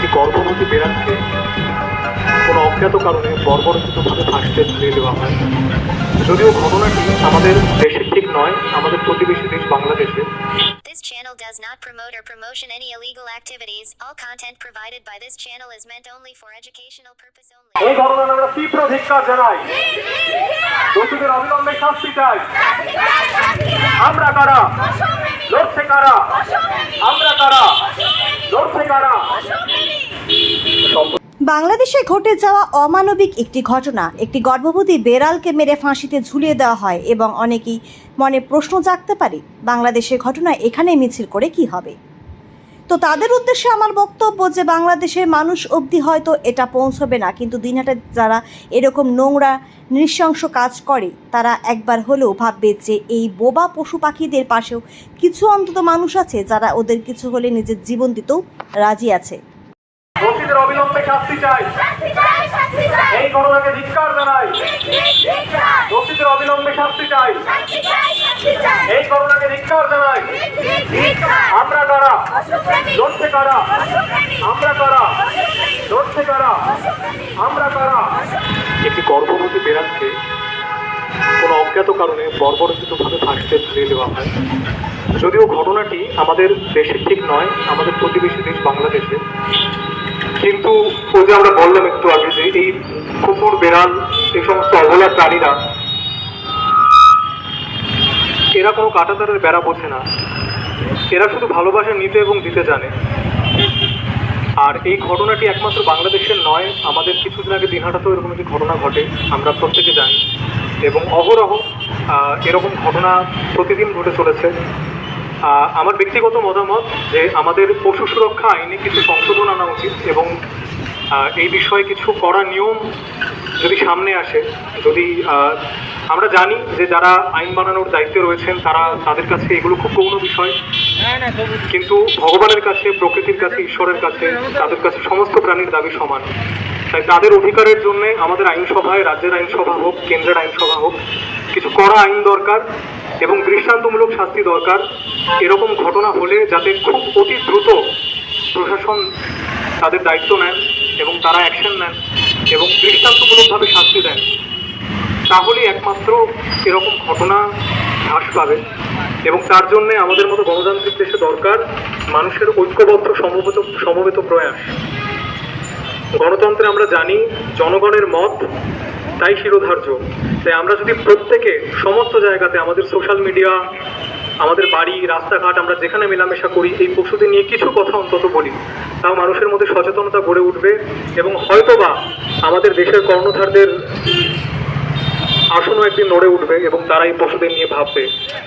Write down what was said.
একটি গর্ভবতী বেড়ালকে কোনো অজ্ঞাত কারণে বর্বরচিতভাবে ফাঁসিতে ঝুলিয়ে দেওয়া হয় যদিও ঘটনাটি আমাদের দেশের ঠিক নয় আমাদের প্রতিবেশী দেশ বাংলাদেশে This channel does not promote or promotion any illegal activities. All content provided by this channel is meant only for educational purpose only. এই ঘটনার আমরা তীব্র ধিক্কার জানাই দোষীদের অবিলম্বে শাস্তি চাই আমরা কারা লড়ছে কারা আমরা কারা লড়ছে কারা বাংলাদেশে ঘটে যাওয়া অমানবিক একটি ঘটনা। একটি গর্ভবতী বেড়ালকে মেরে ফাঁসিতে ঝুলিয়ে দেওয়া হয় এবং অনেকেই মনে প্রশ্ন জাগতে পারে, বাংলাদেশের ঘটনা এখানে মিছিল করে কি হবে? তো তাদের উদ্দেশ্যে আমার বক্তব্য যে বাংলাদেশের মানুষ অবধি হয়তো এটা পৌঁছবে না, কিন্তু দিনহাটে যারা এরকম নোংরা, নৃশংস কাজ করে, তারা একবার হলেও ভাববে যে এই বোবা পশু পাখিদের পাশেও কিছু অন্তত মানুষ আছে যারা ওদের কিছু হলে নিজের জীবন দিতেও রাজি আছে। দোষীদের অবিলম্বে শাস্তি চাই। এই ঘটনাকে ধিক্কার জানাই। দোষীদের অবিলম্বে শাস্তি চাই। এই ঘটনাকে ধিক্কার জানাই। আমরা কারা? লড়ছে কারা? আমরা কারা? লড়ছে কারা? আমরা কারা? একটি গর্ভবতী বেড়ালকে কোনো অজ্ঞাত কারণে বর্বরচিতভাবে ফাঁসিতে ঝুলিয়ে দেওয়া হয়। যদিও ঘটনাটি আমাদের দেশের ঠিক নয় আমাদের প্রতিবেশী দেশ বাংলাদেশে। এই সমস্ত অবলা প্রাণীরা এরা কোনো কাটাতারের বেড়া বোঝে না। এরা শুধু ভালোবাসা নিতে এবং দিতে জানে। আর এই ঘটনাটি একমাত্র বাংলাদেশের নয়, আমাদের কিছুদিন আগে দিনহাটাতেও এরকম একটি ঘটনা ঘটে, আমরা প্রত্যেকে জানি। এবং অহরহ এরকম ঘটনা প্রতিদিন ঘটে চলেছে। আমার ব্যক্তিগত মতামত যে আমাদের পশু সুরক্ষা আইনে কিছু সংশোধন আনা উচিত এবং এই বিষয়ে কিছু কড়া নিয়ম সামনে আসে, যদি আমরা জানি যে যারা আইন বানানোর দায়িত্বে রয়েছেন, তারা তাদের কাছে এগুলো খুব গৌণ বিষয়। কিন্তু ভগবানের কাছে, প্রকৃতির কাছে, ঈশ্বরের কাছে, তাদের কাছে সমস্ত প্রাণীর দাবি সমান। তাই তাদের অধিকারের জন্য আমাদের আইনসভায়, রাজ্যের আইনসভা হোক, কেন্দ্রের আইনসভা হোক, কিছু কড়া আইন দরকার এবং দৃষ্টান্তমূলক শাস্তি দরকার। এরকম ঘটনা হলে যাতে খুব অতি দ্রুত প্রশাসন তাদের দায়িত্ব নেন এবং তারা অ্যাকশন নেন এবং দৃষ্টান্তমূলকভাবে শাস্তি দেন। তাহলেই একমাত্র এরকম ঘটনা হ্রাস পাবে এবং তার জন্যে আমাদের মতো গণতান্ত্রিক দেশে দরকার মানুষের ঐক্যবদ্ধ, সমবেত সমবেত প্রয়াস। গণতন্ত্রে আমরা জানি জনগণের মত, তাই শিরোধার্য। তাই আমরা যদি প্রত্যেকে সমস্ত জায়গাতে আমাদের সোশ্যাল মিডিয়া আমাদের বাড়ি, রাস্তাঘাট আমরা যেখানে মেলামেশা করি, এই পশুদের নিয়ে কিছু কথা অন্তত বলি। তাও মানুষের মধ্যে সচেতনতা গড়ে উঠবে এবং হয়তোবা আমাদের দেশের কর্ণধারদের আসনও একদিন নড়ে উঠবে এবং তারা এই পশুদের নিয়ে ভাববে।